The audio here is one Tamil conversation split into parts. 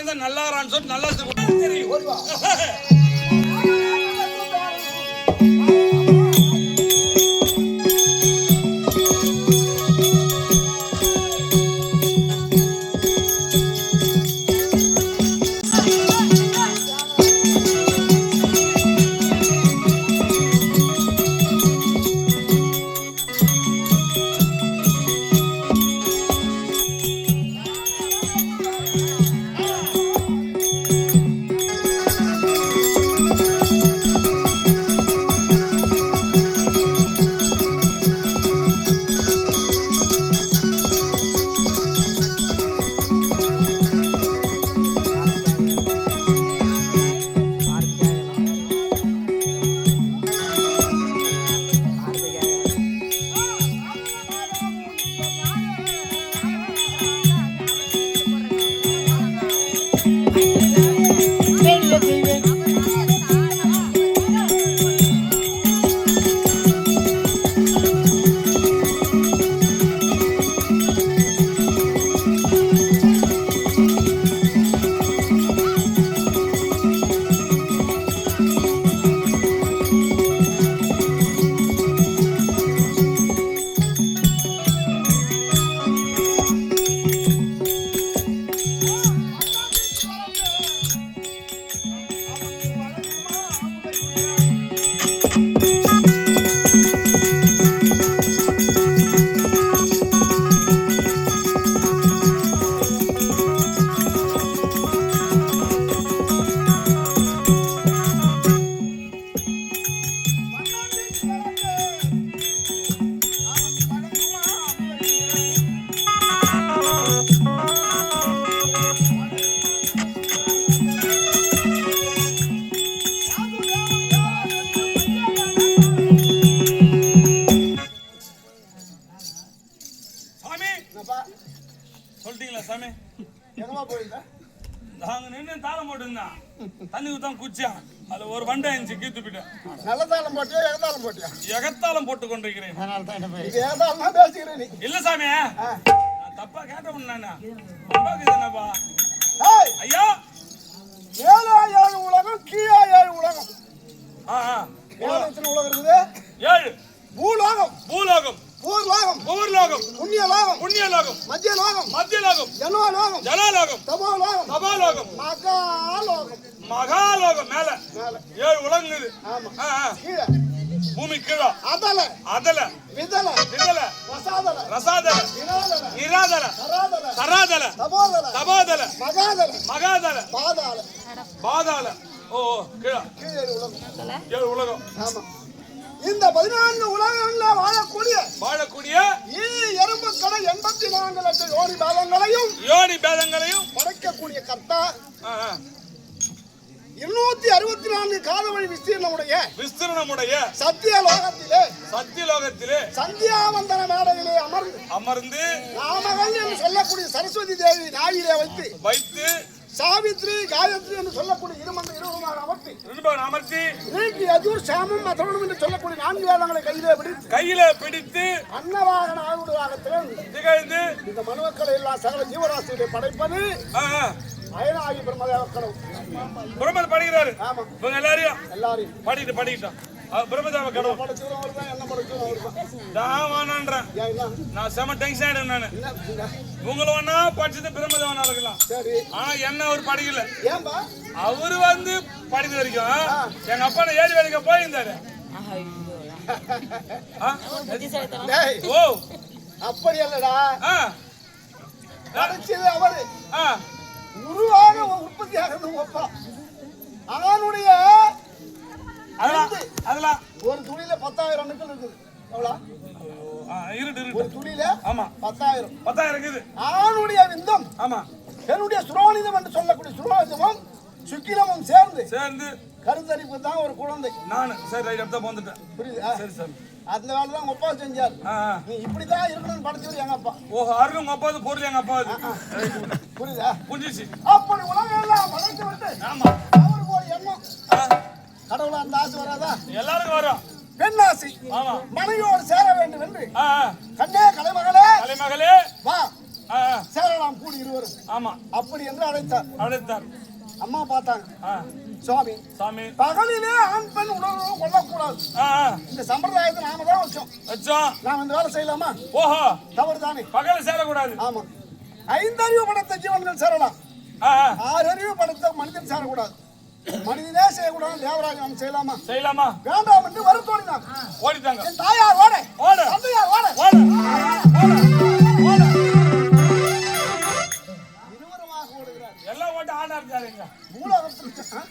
வாய்ந்தா நல்லாரான்னு சொல்லி நல்லா தெரியும் சொல்லிட்டீங்களா சாமி? எங்கம்மா போயிருந்த நாங்க நின்று தாளம் போட்டுருந்தான் தண்ணி ஊத்தான் குச்சியான் அது ஒரு வண்டை இருந்துச்சு கீத்து போயிட்டேன் நல்ல தாளம் போட்டியா எகதாளம் போட்டியா? எகத்தாளம் போட்டு கொண்டிருக்கிறேன். நீ. இல்ல சாமி. நான் தப்பா கேட்டவன் நானு அம்பாக்கு என்னப்பா லோகம் ஜனோ லோகம் ஜலலோகம் தபோ லோகம் சபாலோகம் மகாலோகம். மகாலோகம் மேல மேல. ஏழு உலங்குது பூமி கீழே. அதல. அதல. விதல. விதல. ரசாதல. ரசாதல. நிராதல. தராதல தபோதல தபாதல மகாதல. மகாதல. பாதாள. பாதாள. ஓ கீழே. கீழே ஏழு உலகம். ஏழு உலகம். ஆமா. இந்த பதினான்கு உலகங்கள்ல வாழக்கூடிய வாழக்கூடிய ஈ எறும்பு கடை எண்பத்தி நான்கு லட்சம் யோனி பாதங்களையும் யோனி பேதங்களையும் படைக்கக்கூடிய கர்த்தா இருநூத்தி அறுபத்தி நான்கு காலவழி விஸ்தீர்ணமுடைய விஸ்திரணமுடைய சத்திய லோகத்திலே சத்தியலோகத்திலே சந்தியாவந்தன மேடையிலே அமர்ந்து அமர்ந்து நாமகள் என்று சொல்லக்கூடிய சரஸ்வதி தேவி நாயிலே வைத்து வைத்து சாவித்ரி காயத்ரி என்று சொல்லக்கூடிய இருமந்த இருவருமாக அமர்த்தி. நிருபன் அமர்த்தி நீக்கி அஜூர் சாமம் மதவனும் என்று சொல்லக்கூடிய நான்கு வேதங்களை கையிலே பிடித்து கையில பிடித்து அன்னவாகன ஆகுடுவாக திறந்து திகழ்ந்து இந்த மனுவக்களை எல்லாம் சகல ஜீவராசிகளை படைப்பது அயனாகி பிரம்மதேவ கடவுள் பிரம்மன் படிக்கிறாரு. ஆமா எல்லாரையும் எல்லாரையும். படிக்கிட்டு படிக்கிட்டோம் அது பிரம்மதேவ கடவுள் படைச்சவரும் அவர் தான் என்ன படைச்சவரும் அவர் தான் நான் செம டென்ஷன் ஆயிடும் நானு? உங்களை வேணா படிச்சது பிரம்மதேவனா இருக்கலாம் சரி. ஆனா என்ன அவர் படிக்கல. ஏன்பா? அவரு வந்து படிக்கிற வரைக்கும் எங்க அப்பா நான் ஏழு வேலைக்கு போயிருந்தாரு. ஓ. அப்படி இல்லடா. படைச்சது அவரு ஆ. உருவாக உற்பத்தி ஆகிறது உங்க அப்பா. அவனுடைய அதெல்லாம் அதெல்லாம். ஒரு துணியில பத்தாயிரம் அணுக்கள் இருக்குது. எவ்வளோ ஆ, இருட்டு ஒரு இருட்டு துணியில ஆமா. பத்தாயிரம். பத்தாயிரம் இருக்குது. ஆணுடைய விந்தம் ஆமா. என்னுடைய சுரோனிதம் என்று சொல்லக்கூடிய சுரோனிதமும் சுக்கிலமும் சேர்ந்து சேர்ந்து. கருத்தரிப்பு தான் ஒரு குழந்தை. நானு. சரி ரைட் அப்பதான் வந்துட்டேன் புரியுதா? சரி சரி. அந்த வேலை தான் அப்பா செஞ்சார். நீ இப்படிதான் இருக்கணும்னு படைச்சவர் எங்க அப்பா. ஓஹோ அருள் உங்க பொருள் எங்க அப்பாவது. புரியுதா? புரிஞ்சிச்சு அப்படி உலகம் எல்லாம் படைத்து விட்டு ஆமா. அவருக்கு ஒரு எண்ணம். கடவுளா அந்த ஆசை வராதா? எல்லாருக்கும் வரும். பெண் ஆசை மனைவியோடு சேர வேண்டும் என்று. கண்ணே கலைமகளே. தலைமகளே வா. சேரலாம் கூடி இருவரும். ஆமா. அப்படி என்று அழைத்தார். அழைத்தார். அம்மா பார்த்தாங்க. சுவாமி சாமி பகலிலே ஆண் பெண் உணர்வு கொள்ளக்கூடாது. இந்த சம்பிரதாயத்தை நாம தான் வச்சோம். வச்சோம். நாம் இந்த வேலை செய்யலாமா? ஓஹோ. தவறு தானே பகல சேரக்கூடாது. ஆமா. ஐந்தறிவு படைத்த ஜீவன்கள் சேரலாம். ஆறு அறிவு படைத்த மனிதன் சேரக்கூடாது. மனிதனே செய்யக்கூடாது தேவராஜ் நாம் செய்யலாமா? செய்யலாமா? வேண்டாம் என்று வருத்தோடினார் ஓடிட்டாங்க. என் தாயார் ஓட. ஓடு. தந்தையார் ஓட. ஓடு. ஓடு. இருவருமாக ஓடுகிறார். எல்லாம் ஓட்டு ஆடா இருக்காருங்க. ஆ?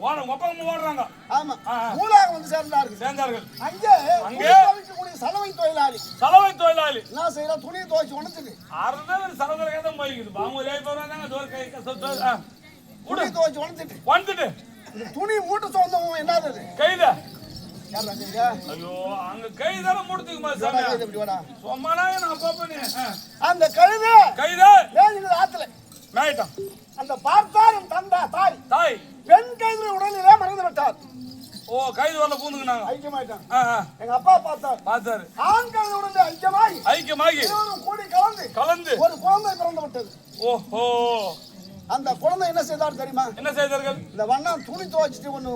ஓட ஒப்பங்க ஓடுறாங்க. ஆமா. ஆ. மூலாக வந்து சேர்ந்தார்கள். சேர்ந்தார்கள். அங்கே அங்கே? துணி சலவை தொழிலாளி. சலவை தொழிலாளி. என்ன செய்யறா? துணியை துவைச்சு உணர்த்துக்கு அறுநூறு சலவை தான் போய்க்குது பாமூர் ஏய் போறாங்க துணி துவைச்சு உணர்த்திட்டு வந்துட்டு இந்த துணி மூட்டு சொந்தமும் என்னது கைத ஐயோ அங்க கை தானே முடிச்சுக்குமா சாமி. சும்மானா நான் அப்பப்ப நீ அந்த கழுதை கைத. வேணுங்கிற ஆத்துல. மேயிட்டான். அந்த பார்த்தார் என் தந்தா தாய். தாய். பெண் கைது உடலிலே மறந்து விட்டார். ஓ கைது வரல பூந்துக்குனாங்க. ஐக்கியமாயிட்டான். எங்க அப்பா பார்த்தார். பார்த்தாரு. ஆண் கைது உடனே ஐக்கியமாய் ஐக்கியமாகி. இருவரும் கூடி கலந்து கலந்து. ஒரு குழந்தை பிறந்து விட்டது. ஓஹோ. அந்த குழந்தை என்ன செய்தார் தெரியுமா? என்ன செய்தார்கள்? இந்த வண்ணம் துணி துவைச்சிட்டு ஒண்ணு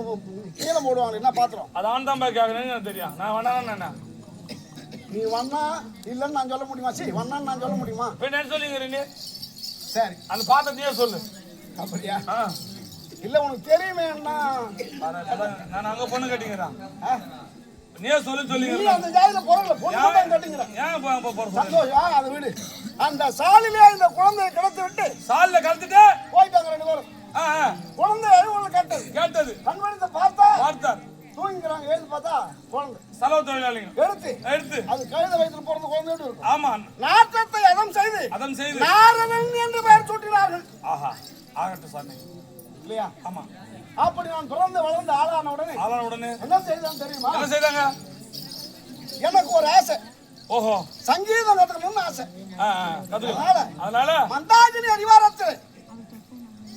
கீழே போடுவாங்க என்ன பாத்திரம்? அது ஆன் தான் போய் கேட்கணும்னு எனக்கு தெரியும். நான் என்ன? நீ வண்ணா இல்லைன்னு நான் சொல்ல முடியுமா? சரி வண்ணான்னு நான் சொல்ல முடியுமா? என்ன சொல்லிங்க நீ. சரி. அந்த பாத்திரத்தையே சொல்லு. அப்படியா? இல்ல உனக்கு தெரியுமே என்ன நான் அங்க பொண்ணு கட்டிங்கிறேன் நீயே சொல்லி நீ சொல்லிங்க அந்த ஜாதியில பொருள் பொண்ணு தான் கட்டிங்கிற ஏன் போ- போ-? சந்தோஷம் அதை விடு. அந்த சாலிலே இந்த குழந்தையை கிடத்து விட்டு சால்ல கலந்துட்டு போயிட்டாங்க ரெண்டு பேரும். ஆ, குழந்தை அழுவல கட்டது? கேட்டது. கண்வழித்து பார்த்தா பார்த்தார். தூங்கிக்கிறாங்க எழுந்து பார்த்தா குழந்தை. செலவு தொழிலாளிங்க. எடுத்து எடுத்து. அது கழுத வயிற்றுல பிறந்த குழந்தை இருக்கும். ஆமா. நாட்டத்தை அதம் செய்து அதன் செய்து. நாரணன் என்று பெயர் சூட்டினார்கள். ஆஹா. ஆகட்டும் சாமி. இல்லையா? ஆமா. அப்படி நான் பிறந்து வளர்ந்து ஆளான உடனே ஆளான உடனே என்ன செய்தான் தெரியுமா? என்ன செய்தாங்க? எனக்கு ஒரு ஆசை. ஓஹோ. சங்கீதம் கத்துக்கணும்னு ஆசை. அதனால அதனால? மந்தாகினி அடிவாரத்தில்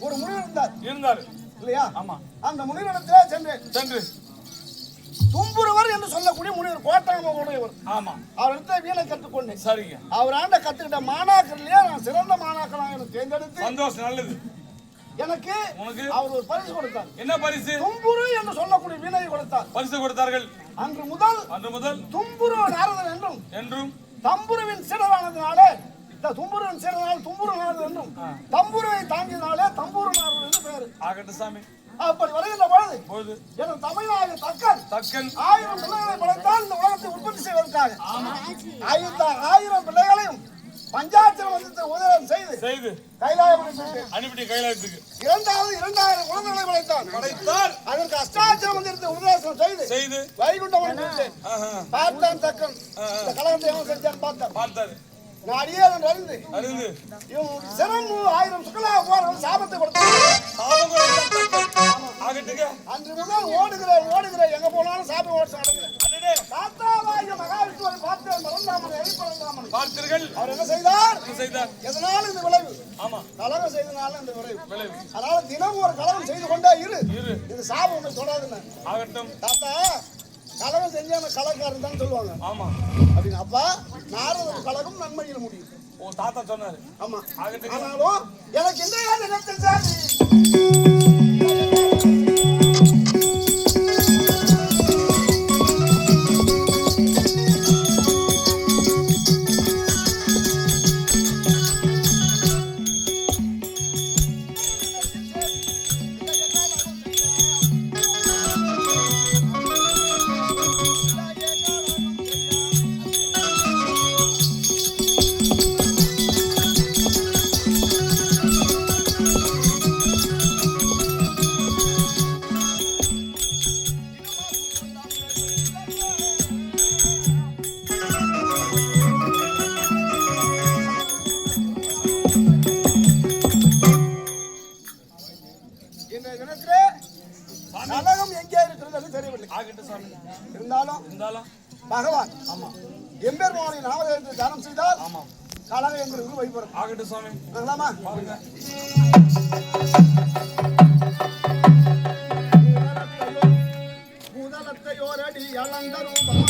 ஒரு முனிவர் இருந்தார். இருந்தாரு. இல்லையா? ஆமா. அந்த முனிவரிடத்திலே சென்றேன். சென்று. தும்புருவர் என்று சொல்லக்கூடிய முனிவர் கோட்டாம உடையவர் ஆமா அவரிடத்தை வீணை கற்றுக்கொண்டேன். சரிங்க. அவர் ஆண்ட கத்துக்கிட்ட மாணாக்கர்லயே நான் சிறந்த மாணாக்கராக எனக்கு தேர்ந்தெடுத்து சந்தோஷம் நல்லது. எனக்கு உனக்கு அவர் ஒரு பரிசு கொடுத்தார். என்ன பரிசு? தும்புரு என்று சொல்லக்கூடிய வீணையை கொடுத்தார். பரிசு கொடுத்தார்கள். அன்று முதல் அன்று முதல் தும்புரு நாரதன் என்றும் என்றும். தம்புருவின் சீடரானதுனாலே இந்த தும்புருவின் சீடனால் தும்புரு நாரதன் என்றும் தம்புருவை தாங்கினாலே தம்புரு நாரதன் என்று பெயர். ஆகட்டும் சாமி. அப்படி வருகின்ற பொழுது எனது தமிழ்நாடு தக்கன் தக்கன். ஆயிரம் பிள்ளைகளை படைத்தால் இந்த உலகத்தை உற்பத்தி செய்வதற்காக ஆயிரத்த ஆயிரம் பிள்ளைகளையும் பஞ்சாட்சரம் வந்து உதயம் செய்து செய்து சென்றேன். அனுப்பிட்டு கைலாயத்துக்கு. இரண்டாவது இரண்டாயிரம் குழந்தைகளை படைத்தான் படைத்தார். அதற்கு அஷ்டாட்சரம் வந்து உபதேசம் செய்து செய்து. வைகுண்டம் பார்த்தான் தக்கன் இந்த கலகத்தை எவன் செஞ்சான் பார்த்தான். பார்த்தாரு. நான் அடியேன் அறிந்து அறிந்து. இவன் சிறந்து ஆயிரம் சுக்கலா போறவன் சாபத்தை கொடுத்தான். அன்று முதல் ஓடுகிறேன் ஓடுகிறேன் எங்க போனாலும் சாபம் ஓட பார்த்தீர்கள். அவர் என்ன செய்தார்? என்ன செய்தார்? எதனால இந்த விளைவு? ஆமா. கலகம் செய்தனால இந்த விளைவு. விளைவு. அதனால தினமும் ஒரு கலகம் செய்து கொண்டே இரு. இரு. இது சாபம் தொடாதுன்னு. ஆகட்டும். தாத்தா கலகம் செஞ்சான கலக்காரன் தான் சொல்லுவாங்க. ஆமா. அப்படின்னு. அப்பா நாரதர் கலகம் நன்மையில் முடியும். ஓ தாத்தா சொன்னாரு. ஆமா. ஆனாலும் எனக்கு இந்த நேரத்தில் சாமி ஊருக்கு போய் போறோம். ஆகட்டும் சுவாமி வரலாமா? பாருங்க. முதலத்தையோரடி அலங்கரூபம்